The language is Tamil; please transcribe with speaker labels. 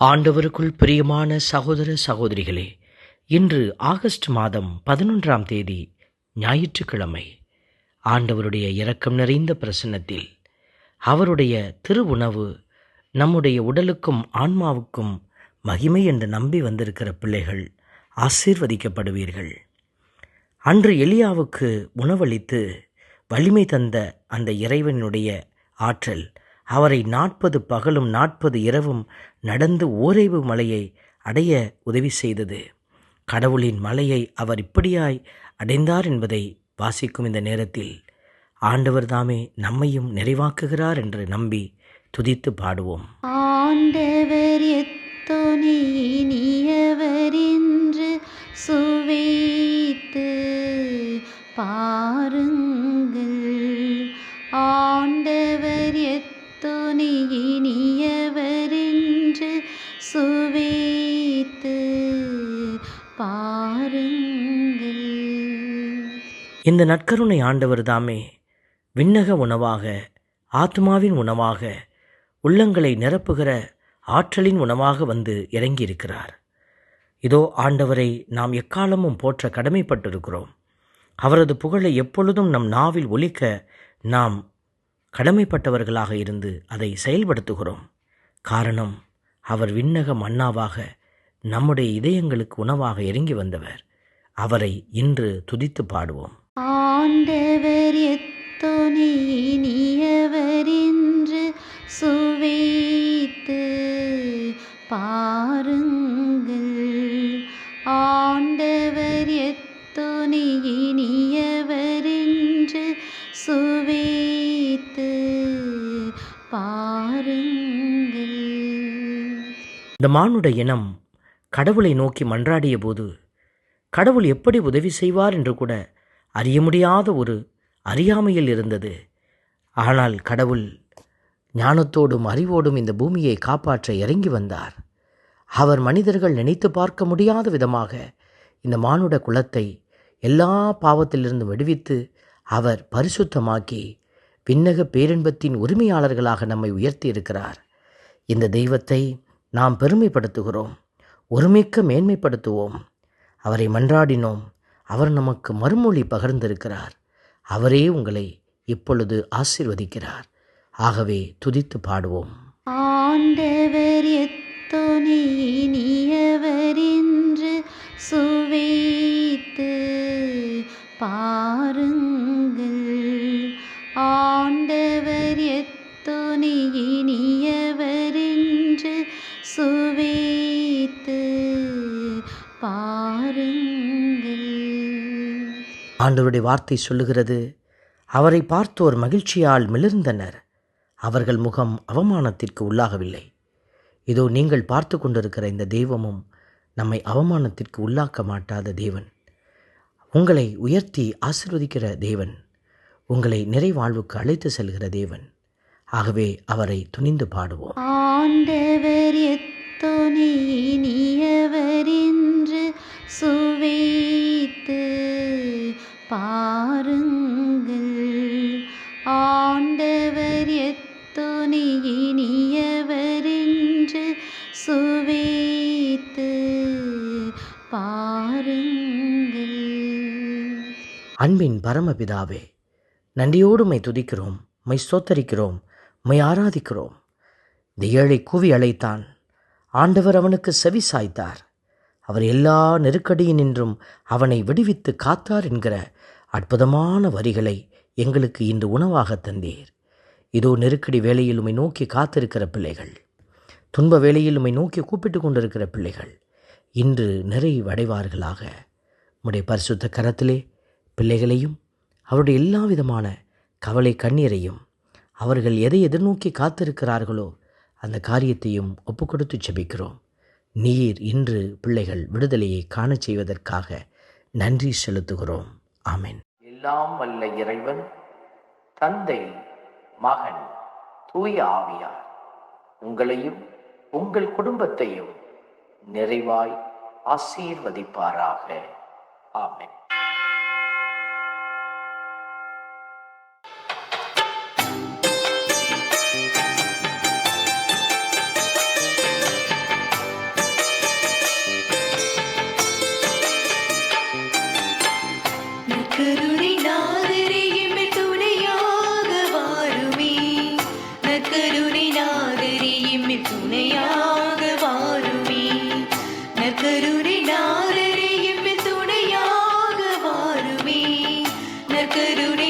Speaker 1: ஆண்டவருக்குள் பிரியமான சகோதர சகோதரிகளே இன்று ஆகஸ்ட் மாதம் பதினொன்றாம் தேதி ஞாயிற்றுக்கிழமை. ஆண்டவருடைய இரக்கம் நிறைந்த பிரசன்னத்தில் அவருடைய திருவுணவு நம்முடைய உடலுக்கும் ஆன்மாவுக்கும் மகிமை என்று நம்பி வந்திருக்கிற பிள்ளைகள் ஆசீர்வதிக்கப்படுவீர்கள். அன்று எலியாவுக்கு உணவளித்து வலிமை தந்த அந்த இறைவனுடைய ஆற்றல் அவரை நாற்பது பகலும் நாற்பது இரவும் நடந்து ஓரைவு மலையை அடைய உதவி செய்தது. கடவுளின் மலையை அவர் இப்படியாய் அடைந்தார் என்பதை வாசிக்கும் இந்த நேரத்தில் ஆண்டவர் தாமே நம்மையும் நிறைவாக்குகிறார் என்று நம்பி துதித்து பாடுவோம்.
Speaker 2: ஆண்டவர் எத்தொனி இனியவர் என்று சுவைத்து பாருங்கள்.
Speaker 1: இந்த நற்கருணை ஆண்டவர் தாமே விண்ணக உணவாக ஆத்மாவின் உணவாக உள்ளங்களை நிரப்புகிற ஆற்றலின் உணவாக வந்து இறங்கியிருக்கிறார். இதோ ஆண்டவரை நாம் எக்காலமும் போற்ற கடமைப்பட்டிருக்கிறோம். அவரது புகழை எப்பொழுதும் நம் நாவில் ஒலிக்க நாம் கடமைப்பட்டவர்களாக இருந்து அதை செயல்படுத்துகிறோம். காரணம் அவர் விண்ணக மன்னாவாக நம்முடைய இதயங்களுக்கு உணவாக இறங்கி வந்தவர். அவரை இன்று துதித்து பாடுவோம்.
Speaker 2: ஆண்டவர் எத்தொனி இனியவர் என்று சுவைத்து பாருங்கள். ஆண்டவர் எத்தொனி இனியவர் என்று சுவைத்து பாருங்கள்.
Speaker 1: இந்த மானுட இனம் கடவுளை நோக்கி மன்றாடிய போது கடவுள் எப்படி உதவி செய்வார் என்று கூட அறிய முடியாத ஒரு அறியாமையில் இருந்தது. ஆனால் கடவுள் ஞானத்தோடும் அறிவோடும் இந்த பூமியை காப்பாற்ற இறங்கி வந்தார். அவர் மனிதர்கள் நினைத்து பார்க்க முடியாத விதமாக இந்த மானுட குலத்தை எல்லா பாவத்திலிருந்தும் விடுவித்து அவர் பரிசுத்தமாக்கி விண்ணக பேரின்பத்தின் உரிமையாளர்களாக நம்மை உயர்த்தி இருக்கிறார். இந்த தெய்வத்தை நாம் பெருமைப்படுத்துகிறோம். ஒருமிக்க மேன்மைப்படுத்துவோம். அவரை மன்றாடினோம். அவர் நமக்கு மறுமொழி பகிர்ந்திருக்கிறார். அவரே உங்களை இப்பொழுது ஆசிர்வதிக்கிறார். ஆகவே துதித்து பாடுவோம்.
Speaker 2: ஆண்டவர் எத்தொனி இனியவர் என்று சுவைத்து பாருங்கள். ஆண்டவர் எத்தொனி
Speaker 1: ஆண்டவருடைய வார்த்தை சொல்லுகிறது அவரை பார்த்தோர் மகிழ்ச்சியால் மிளிர்ந்தனர். அவர்கள் முகம் அவமானத்திற்கு உள்ளாகவில்லை. இதோ நீங்கள் பார்த்து கொண்டிருக்கிற இந்த தெய்வமும் நம்மை அவமானத்திற்கு உள்ளாக்க மாட்டாத தேவன். உங்களை உயர்த்தி ஆசிர்வதிக்கிற தேவன் உங்களை நிறைவாழ்வுக்கு அழைத்து செல்கிற தேவன். ஆகவே அவரை துணிந்து பாடுவோம்.
Speaker 2: ஆண்டவர் எத்தொனி இனியவர் என்று பாருங்கள். ஆண்டவர் எத்தொனி இனியவர் என்று சுவைத்து பாருங்கள்.
Speaker 1: அன்பின் பரமபிதாவே நன்றியோடு மை துதிக்கிறோம் மை சோத்தரிக்கிறோம் மை ஆராதிக்கிறோம். இந்த ஏழை கூவி அழைத்தான் ஆண்டவர் அவனுக்கு செவி சாய்த்தார். அவர் எல்லா நெருக்கடியினின்றும் அவனை விடுவித்து காத்தார் என்கிற அற்புதமான வரிகளை எங்களுக்கு இன்று உணவாக தந்தீர். இதோ நெருக்கடி வேலையில் உமை நோக்கி காத்திருக்கிற பிள்ளைகள் துன்ப வேலையில் உமை நோக்கி கூப்பிட்டு கொண்டிருக்கிற பிள்ளைகள் இன்று நிறைவடைவார்களாக. உடைய பரிசுத்த கரத்திலே பிள்ளைகளையும் அவருடைய எல்லா விதமான கவலை கண்ணீரையும் அவர்கள் எதை எதிர்நோக்கி காத்திருக்கிறார்களோ அந்த காரியத்தையும் ஒப்பு கொடுத்து செபிக்கிறோம். நீர் இன்று பிள்ளைகள் விடுதலையை காணச் செய்வதற்காக நன்றி செலுத்துகிறோம். ஆமென்.
Speaker 3: எல்லாம் வல்ல இறைவன் தந்தை மகன் தூய ஆவியார் உங்களையும் உங்கள் குடும்பத்தையும் நிறைவாய் ஆசீர்வதிப்பாராக. ஆமென்.
Speaker 2: കരുണ